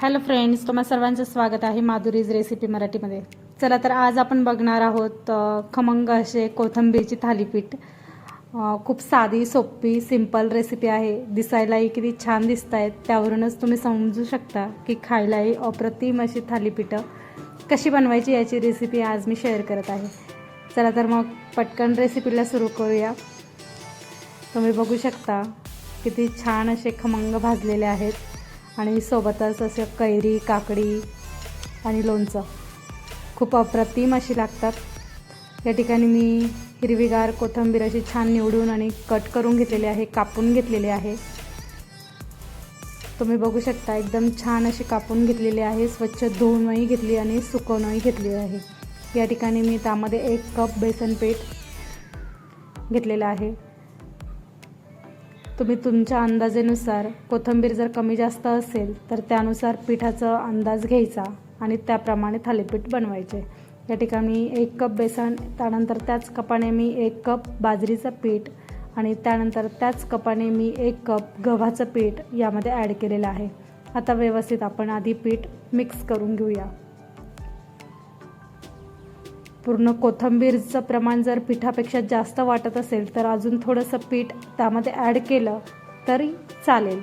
Hello friends तुम्हा सर्वांचं स्वागत आहे माधुरीज रेसिपी मराठीमध्ये. चला तर आज आपण बघणार आहोत खमंग असे कोथंबीरची थालीपीठ. खूप साधी सोपी सिंपल रेसिपी आहे. दिसायलाही किती छान दिसत आहेत त्यावरूनच तुम्ही समजू शकता की खायलाही अप्रतिम अशी थालीपीठं कशी बनवायची याची रेसिपी आज मी शेअर करत आहे. चला तर मग पटकन रेसिपीला सुरू करूया. तुम्ही बघू शकता किती छान असे खमंग भाजलेले आहेत. आणि सोबतच असे कैरी काकडी आणि लोणचं. खूप अप्रतिम अशी लागतात. या ठिकाणी मी हिरवीगार कोथिंबीर अशी छान निवडून आणि कट करून घेतलेली आहे कापून घेतलेली आहे. तुम्ही बघू शकता एकदम छान अशी कापून घेतलेली आहे स्वच्छ धुवूनही घेतली आणि सुकवूनही घेतली आहे. या ठिकाणी मी त्यामध्ये एक कप बेसन पीठ घेतलेलं आहे. तुम्ही तुमच्या अंदाजेनुसार कोथिंबीर जर कमी जास्त असेल तर त्यानुसार पिठाचा अंदाज घ्यायचा आणि त्याप्रमाणे थालीपीठ बनवायचे. या ठिकाणी एक कप बेसन त्यानंतर त्याच कपाने मी एक कप बाजरीचं पीठ आणि त्यानंतर त्याच कपाने मी एक कप गव्हाचं पीठ यामध्ये ॲड केलेलं आहे. आता व्यवस्थित आपण आधी पीठ मिक्स करून घेऊया. पूर्ण कोथिंबीरचं प्रमाण जर पिठापेक्षा जास्त वाटत असेल तर अजून थोडंसं पीठ त्यामध्ये ॲड केलं तरी चालेल.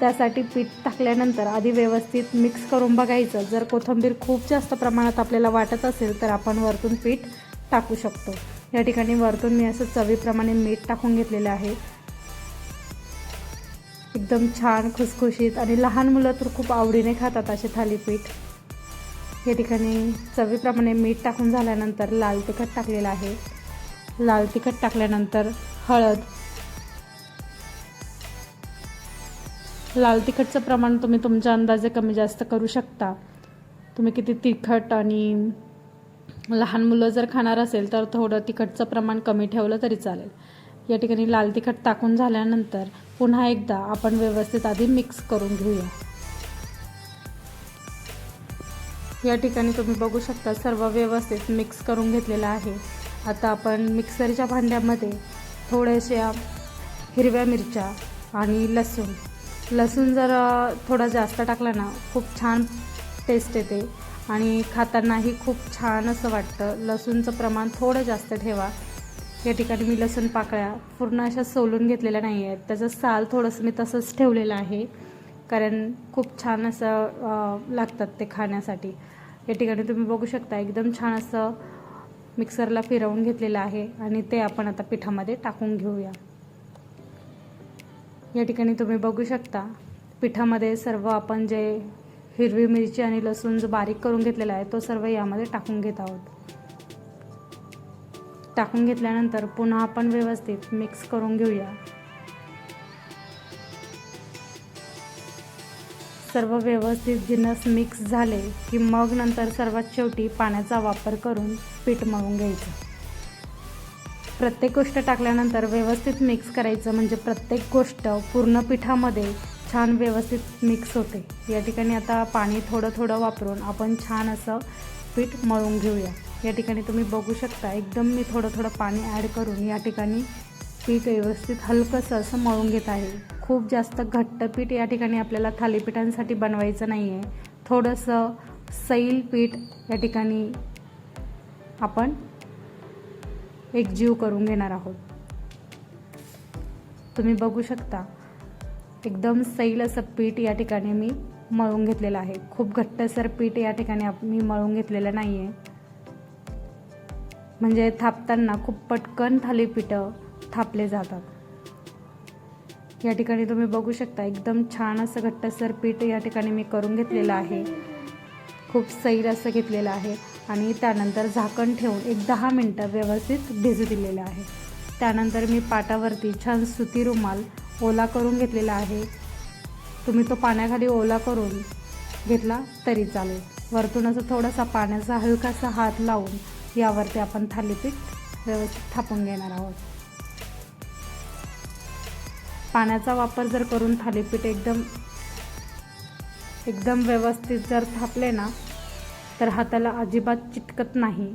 त्यासाठी पीठ टाकल्यानंतर आधी व्यवस्थित मिक्स करून बघायचं. जर कोथिंबीर खूप जास्त प्रमाणात आपल्याला वाटत असेल तर आपण वरतून पीठ टाकू शकतो. या ठिकाणी वरतून मी असं चवीप्रमाणे मीठ टाकून घेतलेलं आहे. एकदम छान खुसखुशीत आणि लहान मुलं तर खूप आवडीने खातात असे थालीपीठ. या ठिकाणी चवीप्रमाणे मीठ टाकून झाल्यानंतर लाल तिखट टाकलेलं आहे. लाल तिखट टाकल्यानंतर हळद. लाल तिखटचं प्रमाण तुम्ही तुमच्या अंदाजे कमी जास्त करू शकता. तुम्ही किती तिखट आणि लहान मुलं जर खाणार असेल तर थोडं तिखटचं प्रमाण कमी ठेवलं तरी चालेल. या ठिकाणी लाल तिखट टाकून झाल्यानंतर पुन्हा एकदा आपण व्यवस्थित आधी मिक्स करून घेऊया. या ठिकाणी तुम्ही बघू शकता सर्व व्यवस्थित मिक्स करून घेतलेलं आहे. आता आपण मिक्सरच्या भांड्यामध्ये थोड्याशा हिरव्या मिरच्या आणि लसूण. लसूण जर थोडा जास्त टाकला ना खूप छान टेस्ट येते आणि खातानाही खूप छान असं वाटतं. लसूणचं प्रमाण थोडं जास्त ठेवा. या ठिकाणी मी लसूण पाकळ्या पूर्ण अशा सोलून घेतलेल्या नाही आहेत त्याचं साल थोडंसं मी तसंच ठेवलेलं आहे. कारण खूप छान असं लागतात ते खाण्यासाठी. या ठिकाणी तुम्ही बघू शकता एकदम छान असं मिक्सरला फिरवून घेतलेलं आहे आणि ते आपण आता पिठामध्ये टाकून घेऊया. या ठिकाणी तुम्ही बघू शकता पिठामध्ये सर्व आपण जे हिरवी मिरची आणि लसूण जो बारीक करून घेतलेला आहे तो सर्व यामध्ये टाकून घेत आहोत. टाकून घेतल्यानंतर पुन्हा आपण व्यवस्थित मिक्स करून घेऊया. सर्व व्यवस्थित जिनस मिक्स झाले की मग नंतर सर्वात शेवटी पाण्याचा वापर करून पीठ मळून घ्यायचं. प्रत्येक गोष्ट टाकल्यानंतर व्यवस्थित मिक्स करायचं म्हणजे प्रत्येक गोष्ट पूर्ण पिठामध्ये छान व्यवस्थित मिक्स होते. या ठिकाणी आता पाणी थोडं थोडं वापरून आपण छान असं पीठ मळून घेऊया. या ठिकाणी तुम्ही बघू शकता एकदम मी थोडं थोडं पाणी ॲड करून या ठिकाणी पीठ व्यवस्थित हलकंसं असं मळून घेत आहे. खूप जास्त घट्ट पीठ या ठिकाणी आपल्याला थालीपीठांसाठी बनवायचं नाही आहे थोडंसं सैल पीठ या ठिकाणी आपण एकजीव करून घेणार आहोत. तुम्ही बघू शकता एकदम सैल असं पीठ या ठिकाणी मी मळून घेतलेलं आहे. खूप घट्टसर पीठ या ठिकाणी मी मळून घेतलेलं नाही आहे म्हणजे थापताना खूप पटकन थालीपीठं थापले जातात. या ठिकाणी तुम्ही बघू शकता एकदम छान असं घट्टसर पीठ या ठिकाणी मी करून घेतलेलं आहे. खूप सैल असं घेतलेलं आहे आणि त्यानंतर झाकण ठेवून एक दहा मिनटं व्यवस्थित भिजू दिलेलं आहे. त्यानंतर मी पाटावरती छान सुती रुमाल ओला करून घेतलेला आहे. तुम्ही तो पाण्याखाली ओला करून घेतला तरी चालेल. वरतून असं थोडासा पाण्याचा हलकासा हात लावून यावरती आपण थालीपीठ व्यवस्थित थापून घेणार आहोत. पाण्याचा वापर जर करून थालीपीठ एकदम एकदम व्यवस्थित जर थापले ना तर हाताला अजिबात चिटकत नाही.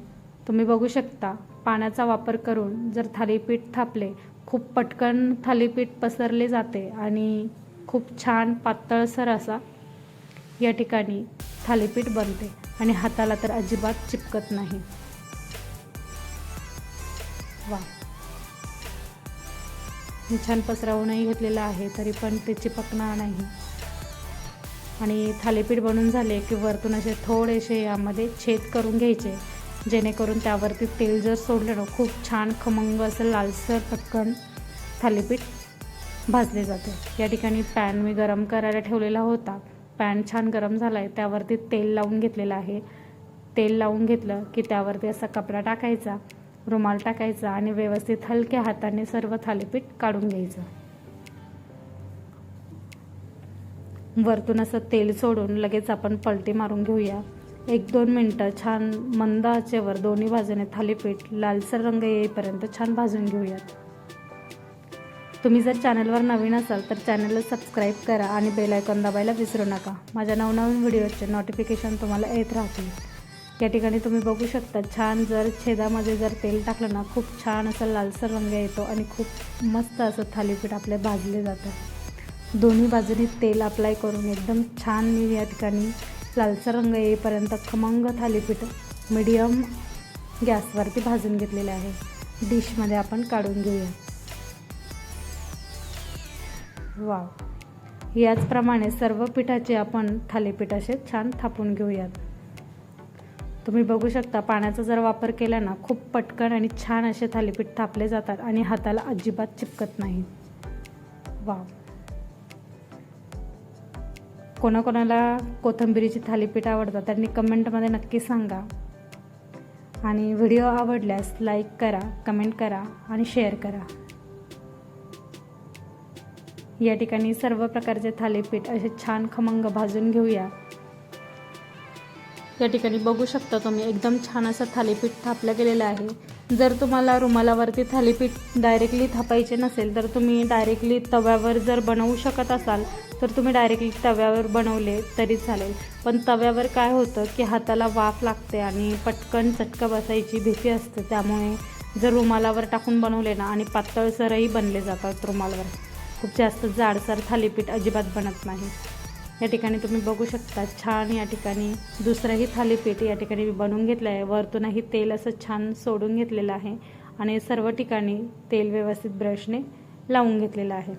तुम्ही बघू शकता पाण्याचा वापर करून जर थालीपीठ थापले खूप पटकन थालीपीठ पसरले जाते आणि खूप छान पातळसर असा या ठिकाणी थालीपीठ बनते आणि हाताला तर अजिबात चिपकत नाही. वा. मी छान पसरवूनही घेतलेलं आहे तरी पण ते चिपकणार नाही. आणि थालीपीठ बनून झाले की वरतून असे थोडेसे यामध्ये छेद करून घ्यायचे जेणेकरून त्यावरती तेल जर सोडलं ना खूप छान खमंग असं लालसर पटकन थालीपीठ भाजले जाते. या ठिकाणी पॅन मी गरम करायला ठेवलेला होता. पॅन छान गरम झाला आहे त्यावरती तेल लावून घेतलेलं आहे. तेल लावून घेतलं की त्यावरती असा कपडा टाकायचा. रुमाल टाकायचा आणि व्यवस्थित हलक्या हाताने सर्व थालीपीठ काढून घ्यायचं. वरतून असं तेल सोडून लगेच आपण पलटी मारून घेऊया. एक दोन मिनटं छान मंद आचेवर दोन्ही बाजूने थालीपीठ लालसर रंग येईपर्यंत छान भाजून घेऊयात. तुम्ही जर चॅनलवर नवीन असाल तर चॅनलला सबस्क्राईब करा आणि बेल आयकॉन दाबायला विसरू नका. माझ्या नवनवीन व्हिडिओचे नोटिफिकेशन तुम्हाला येत राहतील. या ठिकाणी तुम्ही बघू शकता छान जर छेदामध्ये जर तेल टाकलं ना खूप छान असं लालसर रंग येतो आणि खूप मस्त असं थालीपीठ आपले भाजले जातं. दोन्ही बाजूनी तेल अप्लाय करून एकदम छान मी या ठिकाणी लालसर रंग येईपर्यंत खमंग थालीपीठ मीडियम गॅसवरती भाजून घेतलेले आहे. डिशमध्ये आपण काढून घेऊया. वाव याचप्रमाणे सर्व पिठाचे आपण थालीपीठ असे छान थापून घेऊयात. तुम्ही बघू शकता पाण्याचा जर वापर केला ना खूप पटकन आणि छान असे थालीपीठ थापले जातात आणि हाताला अजिबात चिपकत नाही. वा कोणाकोणाला कोथिंबिरीची थालीपीठ आवडतात त्यांनी कमेंटमध्ये नक्की सांगा. आणि व्हिडिओ आवडल्यास लाईक करा कमेंट करा आणि शेअर करा. या ठिकाणी सर्व प्रकारचे थालीपीठ असे छान खमंग भाजून घेऊया. या ठिकाणी बघू शकता तुम्ही एकदम छान असं थालीपीठ थापलं गेलेलं आहे. जर तुम्हाला रुमालावरती थालीपीठ डायरेक्टली थापायचे नसेल तर तुम्ही डायरेक्टली तव्यावर जर बनवू शकत असाल तर तुम्ही डायरेक्टली तव्यावर बनवले तरी चालेल. पण तव्यावर काय होतं की हाताला वाफ लागते आणि पटकन चटका बसायची भीती असते. त्यामुळे जर रुमालावर टाकून बनवले ना आणि पातळसरही बनले जातात रुमालावर खूप जास्त जाडसर थालीपीठ अजिबात बनत नाही. या ठिकाणी तुम्ही बघू शकता छान या ठिकाणी दुसरंही थालीपीठ या ठिकाणी मी बनवून घेतलं आहे वरतूनही तेल असं छान सोडून घेतलेलं आहे आणि सर्व ठिकाणी तेल व्यवस्थित ब्रशने लावून घेतलेलं आहे.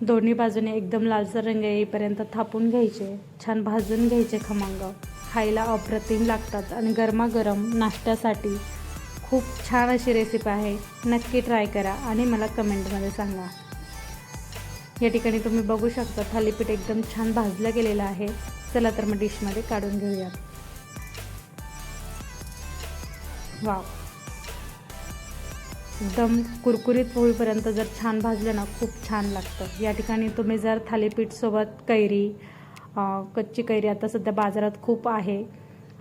दोन्ही बाजूने एकदम लालसर रंग येईपर्यंत थापून घ्यायचे छान भाजून घ्यायचे खमंग. खायला अप्रतिम लागतात आणि गरमागरम नाश्त्यासाठी खूप छान अशी रेसिपी आहे. नक्की ट्राय करा आणि मला कमेंटमध्ये सांगा. या ठिकाणी तुम्ही बघू शकता थालीपीठ एकदम छान भाजलं गेलेलं आहे. चला तर मग डिशमध्ये काढून घेऊया. वाव. एकदम कुरकुरीत होईपर्यंत जर छान भाजलं ना खूप छान लागतं. या ठिकाणी तुम्ही जर थालीपीठसोबत कैरी कच्ची कैरी आता सध्या बाजारात खूप आहे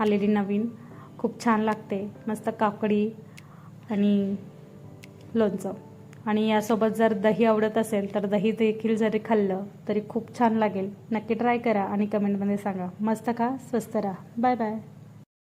आलेली नवीन खूप छान लागते. मस्त काकडी आणि लोणचं. आणि यासोबत जर दही आवडत असेल तर दही देखील जरी खाल्लं तरी खूप छान लागेल. नक्की ट्राय करा आणि कमेंटमध्ये सांगा. मस्त खा स्वस्त राहा. Bye bye